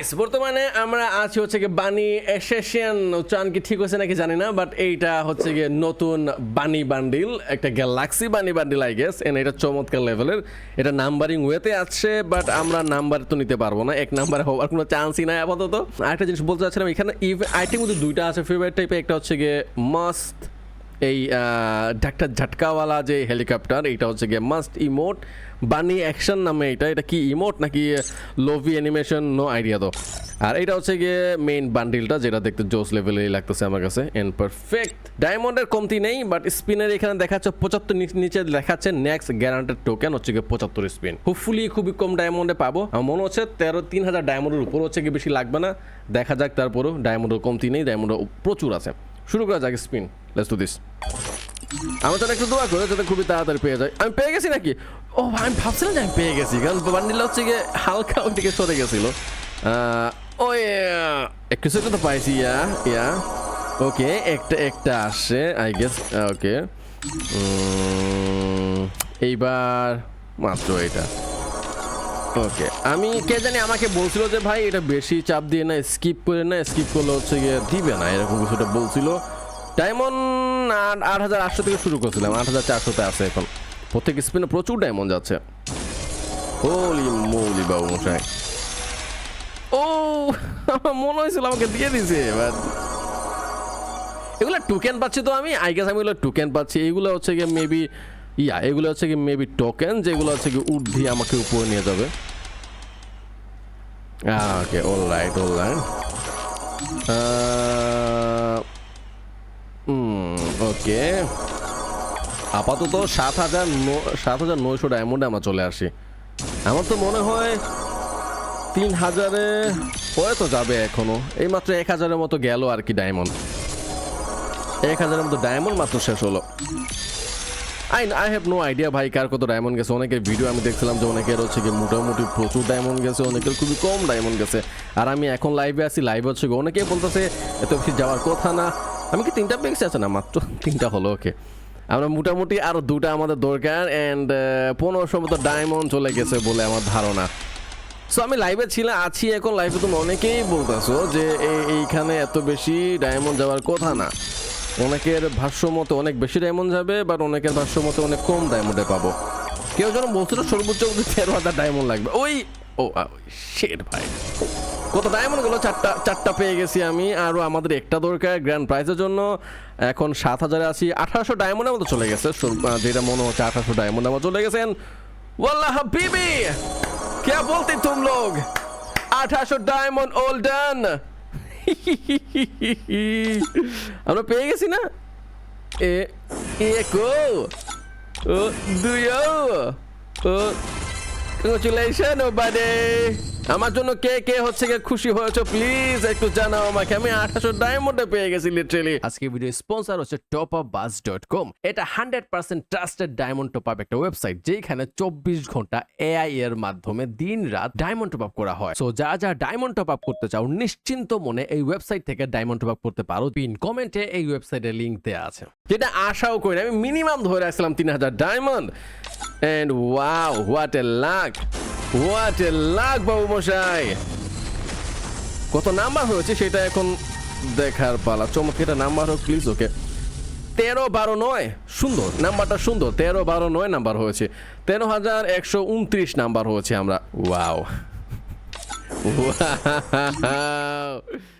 Guys বর্তমানে আমরা আছি হচ্ছে গিয়ে বানি এসেশিয়ান উচ্চারণ কি ঠিক হচ্ছে নাকি জানি না বাট এইটা হচ্ছে গিয়ে নতুন বানি বান্ডিল, একটা galaxy bunny bundle I guess and এটা চমৎকার লেভেলের এটা নাম্বারিং ওয়েতে আছে বাট আমরা নাম্বার তো নিতে পারব না। এক নাম্বার হওয়ার কোনো চান্সই নাই আপাতত। আরেকটা জিনিস বলতে চাচ্ছিলাম, এখানে ইভ আইটেম দুইটা আছে ফেভারিট টাইপের একটা হচ্ছে গিয়ে মাস্ট এই ডাক্তার ঝাটকাওয়ালা যে হেলিকপ্টার এটা হচ্ছে গিয়ে মাস্ট ইমোট বানি অ্যাকশন নামে এটা এটা কি ইমোট নাকি লোভি অ্যানিমেশন নো আইডিয়া তো আর এটা হচ্ছে গিয়ে মেইন বান্ডিলটা যেটা দেখতে জোস লেভেলেই লাগতেছে আমার কাছে। এন্ড পারফেক্ট ডায়মন্ডের কমতি নেই বাট স্পিনের এখানে দেখাচ্ছে পঁচাত্তর নিচে দেখাচ্ছে নেক্সট গ্যারান্টেড টোকেন হচ্ছে গিয়ে পঁচাত্তর স্পিন হোপফুলি খুবই কম ডায়মন্ডে পাবো। আমার মনে হচ্ছে তেরো, তিন হাজার ডায়মন্ডের উপর হচ্ছে গিয়ে বেশি লাগবে না। দেখা যাক তারপরেও ডায়মন্ডের কমতি নেই ডায়মন্ড প্রচুর আছে। শুরু করা যাক স্পিন। লেটস ডু দিস আমার জন্য একটু দোয়া করে যাতে খুবই তাড়াতাড়ি পেয়ে যায়। আমি পেয়ে গেছি নাকি? ও আমি ভাবছিলাম যে আমি পেয়ে গেছি, কারণ বান্ডিল হচ্ছে গিয়ে হালকা ওই দিকে সরে গেছিল। ও একটু সেটা তো পাইছি, ইয়া ইয়া। ওকে, একটা একটা আসছে আই গেস ওকে। এইবার মাত্র এটা। ওকে আমি কে জানি আমাকে বলছিল যে, ভাই, এটা বেশি চাপ দিয়ে না স্কিপ করে না স্কিপ করলে হচ্ছে গিয়ে দিবে না, এরকম কিছুটা বলছিল। ডায়মন্ড আট হাজার আটশো থেকে শুরু করছিলাম, আট হাজার চারশোতে আছে এখন। প্রত্যেক স্পিনে প্রচুর ডায়মন্ড যাচ্ছে। হোলি মৌলি বাবু মশাই ও মনে হয়েছিল আমাকে দিয়ে দিছে এবার এগুলো টোকেন পাচ্ছি তো আমি। আই গেস আমি এগুলো টোকেন পাচ্ছি। এগুলো হচ্ছে গিয়ে মেবি ইয়া, এগুলো হচ্ছে কি মেবি টোকেন যেগুলো হচ্ছে কি উঠ দিয়ে আমাকে উপরে নিয়ে যাবে। Okay all right all right okay আপাতত সাত হাজার সাত হাজার নয়শো ডায়মন্ডে আমরা চলে আসি। আমার তো মনে হয় তিন হাজারে হয়ে তো যাবে এখনও। এই মাত্র এক হাজারের মতো গেল আর কি ডায়মন্ড এক হাজারের মতো ডায়মন্ড মাত্র শেষ হলো। I I have no idea ভাই, কার কত ডায়মন্ড গেছে। অনেকের ভিডিও আমি দেখছিলাম যে অনেকের হচ্ছে কি মোটামুটি প্রচুর ডায়মন্ড গেছে, অনেকের খুবই কম ডায়মন্ড গেছে। আর আমি এখন লাইভে আছি লাইভে হচ্ছে অনেকেই বলতেছে, এত বেশি যাওয়ার কথা না। আমি কি তিনটা পেয়েছি আছে? না, মাত্র তিনটা হলো ওকে আমরা মোটামুটি আরও দুটা আমাদের দরকার অ্যান্ড পনেরোশো মতো ডায়মন্ড চলে গেছে বলে আমার ধারণা। সো আমি লাইভে ছিলাম আছি এখন লাইভে তুমি অনেকেই বলতেছো যে এইখানে এত বেশি ডায়মন্ড যাওয়ার কথা না। অনেকের ভাষ্য মতো অনেক বেশি ডায়মন্ড যাবে বা অনেকের ভাষ্য মতো অনেক কম ডায়মন্ডে পাবো। কেউ যেন বলছিল, সর্বোচ্চ তেরো হাজার ডায়মন্ড লাগবে। ওই, ও শের ভাই। কত ডায়মন্ড গেলো? চারটা চারটা পেয়ে গেছি আমি আরও আমাদের একটা দরকার গ্র্যান্ড প্রাইজের জন্য। এখন সাত হাজারে আসি আঠারোশো ডায়মন্ডের মতো চলে গেছে। যেটা মনে হচ্ছে আঠারোশো ডায়মন্ডের মতো চলে গেছেন ওয়াল্লাহ বিবি কে বলতে তুম লোক আঠারোশো ডায়মন্ড ওল্ডান আমরা পেয়ে গেছি না এ একো ও দুইও ও কংগ্রেচুলেশন ও বাডে আমার জন্য কে কে হচ্ছে গিয়ে খুশি হয়েছে প্লিজ একটু জানাও আমাকে। আমি আঠাশো ডায়মন্ডে পেয়ে গেছি লিটারেলি আজকে ভিডিও স্পন্সর হচ্ছে top up bus dot com এটা hundred percent trusted diamond top একটা ওয়েবসাইট যেখানে চব্বিশ ঘণ্টা এআই এর মাধ্যমে দিন রাত ডায়মন্ড টপ আপ করা হয়। সো যা যা ডায়মন্ড টপ আপ করতে চাও, নিশ্চিন্ত মনে এই ওয়েবসাইট থেকে ডায়মন্ড টপ আপ করতে পারো। পিন কমেন্টে এই ওয়েবসাইটের লিঙ্ক দেওয়া আছে। যেটা আশাও করি। আমি মিনিমাম ধরে রাখছিলাম তিন হাজার diamond and wow what a luck what a বাবু মশাই কত নাম্বার হয়েছে সেটা এখন দেখার পালা। চমৎকার এটা নাম্বার হোক প্লিজ ওকে তেরো বারো নয়, সুন্দর, নাম্বারটা সুন্দর। তেরো বারো নয় নাম্বার হয়েছে। তেরো হাজার একশো উনত্রিশ নাম্বার হয়েছে আমরা। Wow wow